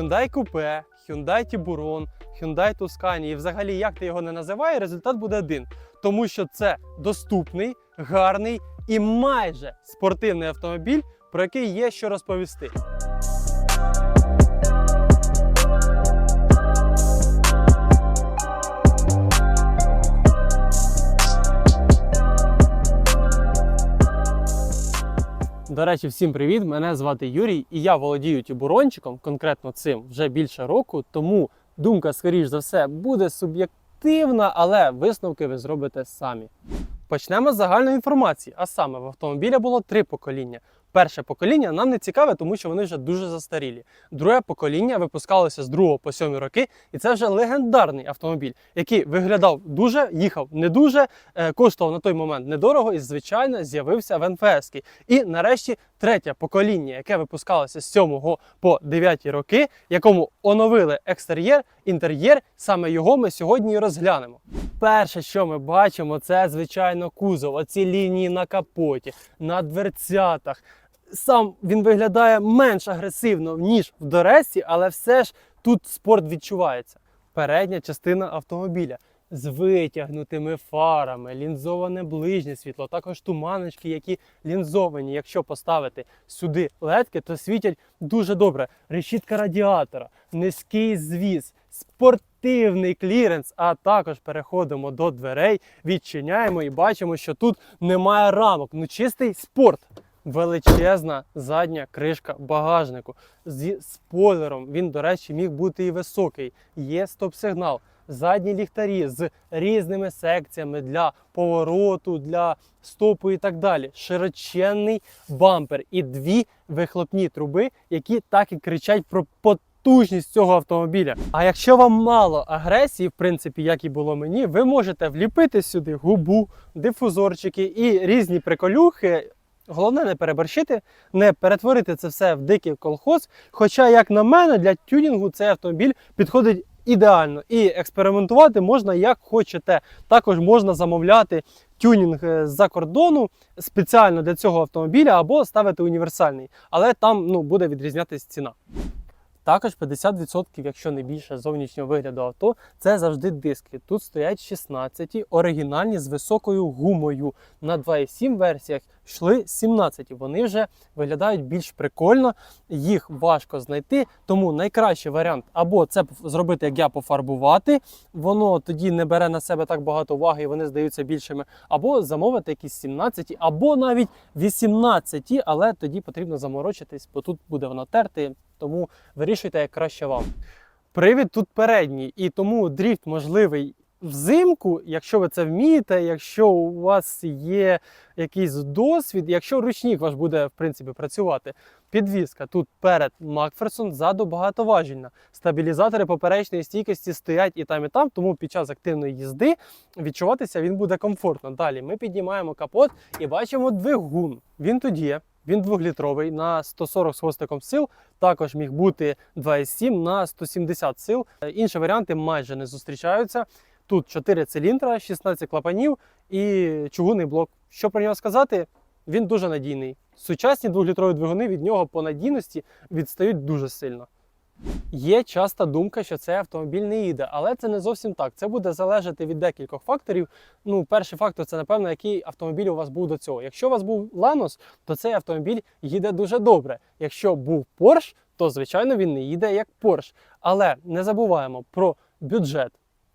Hyundai Coupe, Hyundai Tiburon, Hyundai Tuscany і взагалі як ти його не називай, результат буде один. Тому що це доступний, гарний і майже спортивний автомобіль, про який є що розповісти. До речі, всім привіт! Мене звати Юрій, і я володію тюбурончиком, конкретно цим вже більше року. Тому думка, скоріш за все, буде суб'єктивна, але висновки ви зробите самі. Почнемо з загальної інформації. А саме в автомобіля було три покоління. Перше покоління нам не цікаве, тому що вони вже дуже застарілі. Друге покоління випускалося з 2 по 7 роки, і це вже легендарний автомобіль, який виглядав дуже, їхав не дуже, е, коштував на той момент недорого і, звичайно, з'явився в НФС. І нарешті третє покоління, яке випускалося з 7 по 9 роки, якому оновили екстер'єр, інтер'єр. Саме його ми сьогодні розглянемо. Перше, що ми бачимо, це звичайно кузов. Оці лінії на капоті, на дверцятах. Сам він виглядає менш агресивно, ніж в Доресі, але все ж тут спорт відчувається. Передня частина автомобіля з витягнутими фарами, лінзоване ближнє світло, також туманочки, які лінзовані. Якщо поставити сюди ледки, то світять дуже добре. Решітка радіатора, низький звіз, спортивний кліренс. А також переходимо до дверей, відчиняємо і бачимо, що тут немає рамок. Ну чистий спорт. Величезна задня кришка багажнику зі спойлером. Він, до речі, міг бути і високий. Є стоп-сигнал. Задні ліхтарі з різними секціями для повороту, для стопу і так далі. Широченний бампер і дві вихлопні труби, які так і кричать про потужність цього автомобіля. А якщо вам мало агресії, в принципі, як і було мені, ви можете вліпити сюди губу, дифузорчики і різні приколюхи. Головне не переборщити, не перетворити це все в дикий колхоз. Хоча, як на мене, для тюнінгу цей автомобіль підходить ідеально. І експериментувати можна як хочете. Також можна замовляти тюнінг е, з-за кордону спеціально для цього автомобіля або ставити універсальний. Але там ну, буде відрізнятися ціна. Також 50%, якщо не більше зовнішнього вигляду авто, це завжди диски. Тут стоять 16 оригінальні з високою гумою. На 2.7 версіях йшли 17. Вони вже виглядають більш прикольно, їх важко знайти. Тому найкращий варіант або це зробити, як я пофарбувати, воно тоді не бере на себе так багато уваги і вони здаються більшими, або замовити якісь 17, або навіть 18, але тоді потрібно заморочитись, бо тут буде воно терти. Тому вирішуйте, як краще вам. Привід тут передній, і тому дріфт можливий взимку, якщо ви це вмієте, якщо у вас є якийсь досвід, якщо ручник ваш буде в принципі працювати. Підвізка тут перед Макферсон, ззаду багатоважільна. Стабілізатори поперечної стійкості стоять і там, і там, тому під час активної їзди відчуватися він буде комфортно. Далі ми піднімаємо капот і бачимо двигун. Він тут є. Він двохлітровий на 140 з хвостиком сил. Також міг бути 2,7 на 170 сил. Інші варіанти майже не зустрічаються. Тут 4 циліндра, 16 клапанів і чугунний блок. Що про нього сказати? Він дуже надійний. Сучасні двохлітрові двигуни від нього по надійності відстають дуже сильно. Є часта думка, що цей автомобіль не їде, але це не зовсім так. Це буде залежати від декількох факторів. Ну, перший фактор це напевно, який автомобіль у вас був до цього. Якщо у вас був Lanos, то цей автомобіль їде дуже добре. Якщо був Porsche, то звичайно він не їде як Porsche. Але не забуваємо про бюджет,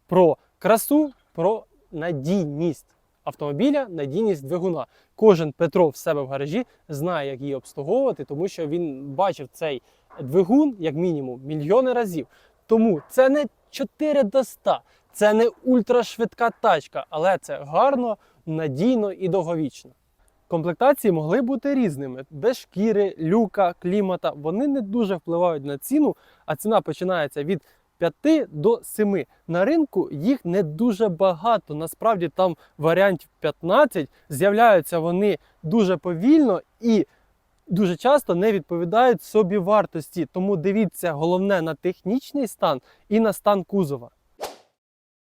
про красу, про надійність автомобіля, надійність двигуна. Кожен Петро в себе в гаражі знає, як її обслуговувати, тому що він бачив цей двигун як мінімум мільйони разів. Тому це не 4 до 100, це не ультрашвидка тачка, але це гарно, надійно і довговічно. Комплектації могли бути різними: без шкіри, люка, клімата. Вони не дуже впливають на ціну, а ціна починається від 5 до 7. На ринку їх не дуже багато. Насправді там варіантів 15. З'являються вони дуже повільно і дуже часто не відповідають собі вартості. Тому дивіться головне на технічний стан і на стан кузова.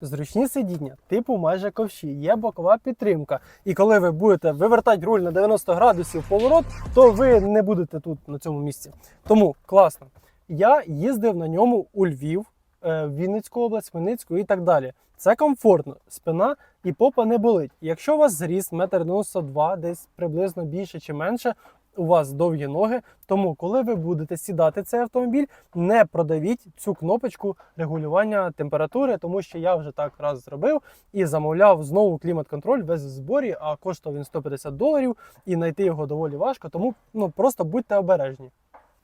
Зручні сидіння, типу майже ковші, є бокова підтримка. І коли ви будете вивертати руль на 90 градусів поворот, то ви не будете тут на цьому місці. Тому класно. Я їздив на ньому у Львів, е, Вінницьку область, Хмельницьку і так далі. Це комфортно, спина і попа не болить. Якщо у вас зріст 1,92 м, десь приблизно більше чи менше, у вас довгі ноги. Тому, коли ви будете сідати цей автомобіль, не продавіть цю кнопочку регулювання температури, тому що я вже так раз зробив і замовляв знову клімат-контроль весь зборі, а коштував він 150 доларів, і знайти його доволі важко. Тому ну просто будьте обережні.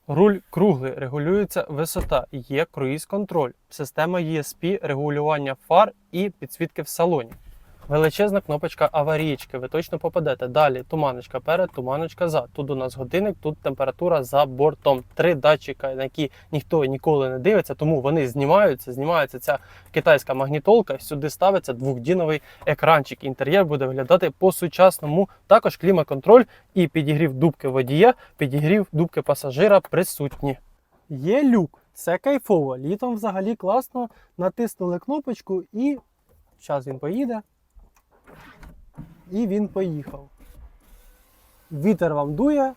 Руль круглий, регулюється висота, є круїз-контроль, система ESP, регулювання фар і підсвітки в салоні. Величезна кнопочка аварійки, ви точно попадете. Далі туманочка перед, туманочка за. Тут у нас годинник, тут температура за бортом. Три датчика, на які ніхто ніколи не дивиться, тому вони знімаються. Знімається ця китайська магнітолка. Сюди ставиться двохдіновий екранчик. Інтер'єр буде виглядати по-сучасному. Також клімат-контроль і підігрів дубки водія, підігрів дубки пасажира присутні. Є люк, це кайфово. Літом взагалі класно. Натиснули кнопочку і зараз він поїде. І він поїхав. Вітер вам дує,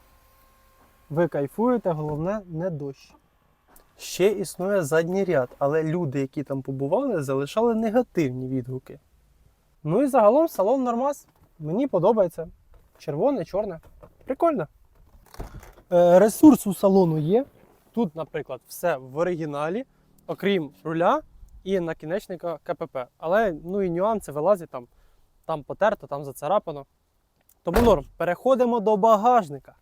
ви кайфуєте, головне не дощ. Ще існує задній ряд, але люди, які там побували, залишали негативні відгуки. Ну і загалом салон нормас. Мені подобається. Червоне, чорне. Прикольно. Е, ресурс у салону є. Тут, наприклад, все в оригіналі, окрім руля і накінечника КПП. Але ну і нюанси вилазять там, там потерто, там зацарапано. Тому норм. Переходимо до багажника.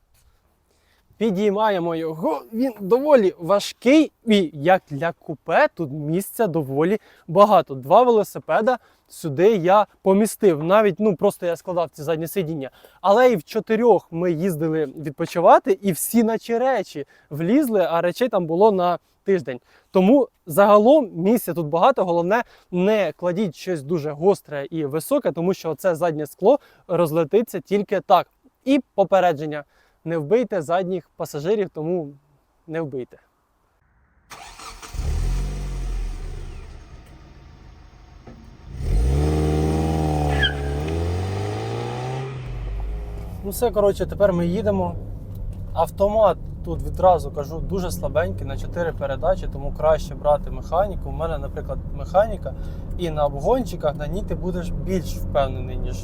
Підіймаємо його. Він доволі важкий, і як для купе, тут місця доволі багато. Два велосипеда сюди я помістив. Навіть ну просто я складав ці задні сидіння. Але і в чотирьох ми їздили відпочивати, і всі наче речі влізли, а речей там було на тиждень. Тому загалом місця тут багато. Головне, не кладіть щось дуже гостре і високе, тому що це заднє скло розлетиться тільки так. І попередження. Не вбийте задніх пасажирів, тому не вбийте. Ну все, коротше, тепер ми їдемо. Автомат тут відразу кажу дуже слабенький на 4 передачі, тому краще брати механіку. У мене, наприклад, механіка, і на обгончиках на ній ти будеш більш впевнений, ніж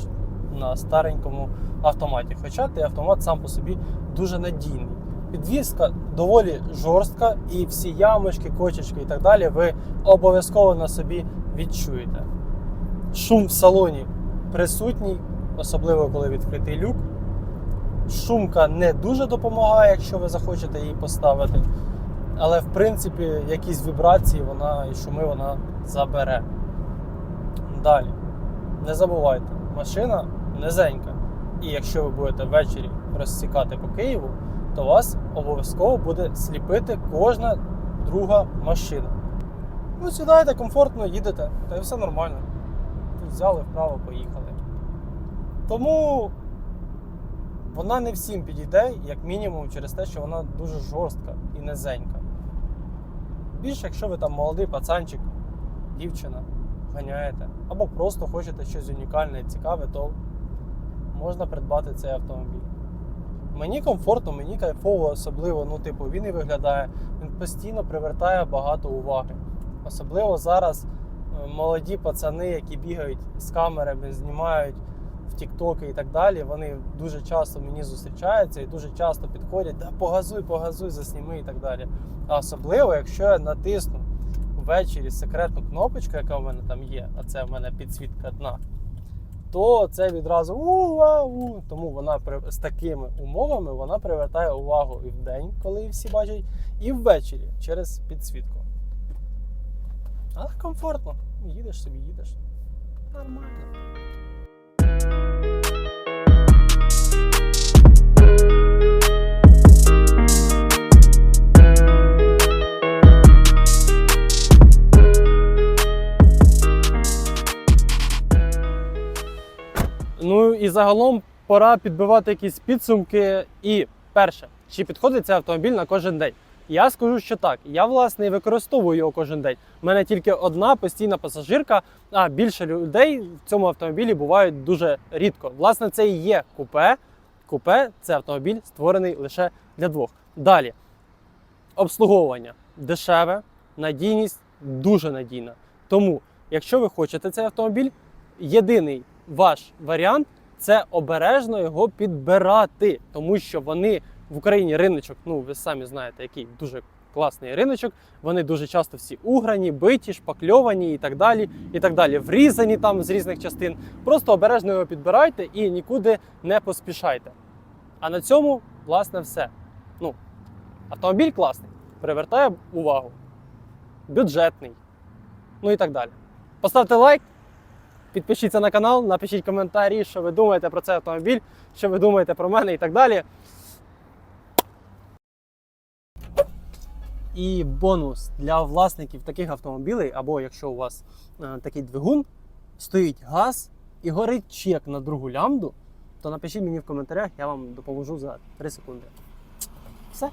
на старенькому автоматі. Хоча той автомат сам по собі дуже надійний. Підвізка доволі жорстка, і всі ямочки, кочечки і так далі ви обов'язково на собі відчуєте. Шум в салоні присутній, особливо коли відкритий люк. Шумка не дуже допомагає, якщо ви захочете її поставити. Але в принципі якісь вібрації вона і шуми вона забере. Далі. Не забувайте, машина низенька. І якщо ви будете ввечері розсікати по Києву, то вас обов'язково буде сліпити кожна друга машина. Ну, сідаєте комфортно, їдете, та й все нормально. Тут взяли вправо, поїхали. Тому вона не всім підійде, як мінімум, через те, що вона дуже жорстка і низенька. Більше, якщо ви там молодий пацанчик, дівчина, ганяєте, або просто хочете щось унікальне і цікаве, то можна придбати цей автомобіль. Мені комфортно, мені кайфово, особливо, ну, типу, він і виглядає, він постійно привертає багато уваги. Особливо зараз е, молоді пацани, які бігають з камерами, знімають в Тіктоки і так далі, вони дуже часто мені зустрічаються і дуже часто підходять, да погазуй, погазуй, засніми і так далі. А особливо, якщо я натисну ввечері секретну кнопочку, яка в мене там є, а це в мене підсвітка дна, то це відразу у-у-у. Тому вона з такими умовами вона привертає увагу і в день, коли всі бачать, і ввечері через підсвітку. Але комфортно. Їдеш собі, їдеш. Нормально. Загалом пора підбивати якісь підсумки. І перше, чи підходить цей автомобіль на кожен день? Я скажу, що так. Я власне використовую його кожен день. У мене тільки одна постійна пасажирка, а більше людей в цьому автомобілі бувають дуже рідко. Власне, це і є купе. Купе це автомобіль створений лише для двох. Далі обслуговування. дешеве, надійність дуже надійна. Тому, якщо ви хочете цей автомобіль, єдиний ваш варіант це обережно його підбирати, тому що вони в Україні риночок, ну ви самі знаєте, який дуже класний риночок. Вони дуже часто всі уграні, биті, шпакльовані і так далі, і так далі, врізані там з різних частин. Просто обережно його підбирайте і нікуди не поспішайте. А на цьому, власне, все. Ну, автомобіль класний, привертає увагу, бюджетний, ну і так далі. Поставте лайк, підпишіться на канал, напишіть коментарі, що ви думаєте про цей автомобіль, що ви думаєте про мене і так далі. І бонус для власників таких автомобілей, або якщо у вас е, такий двигун, стоїть газ і горить чек на другу лямбду, то напишіть мені в коментарях, я вам допоможу за 3 секунди. Все.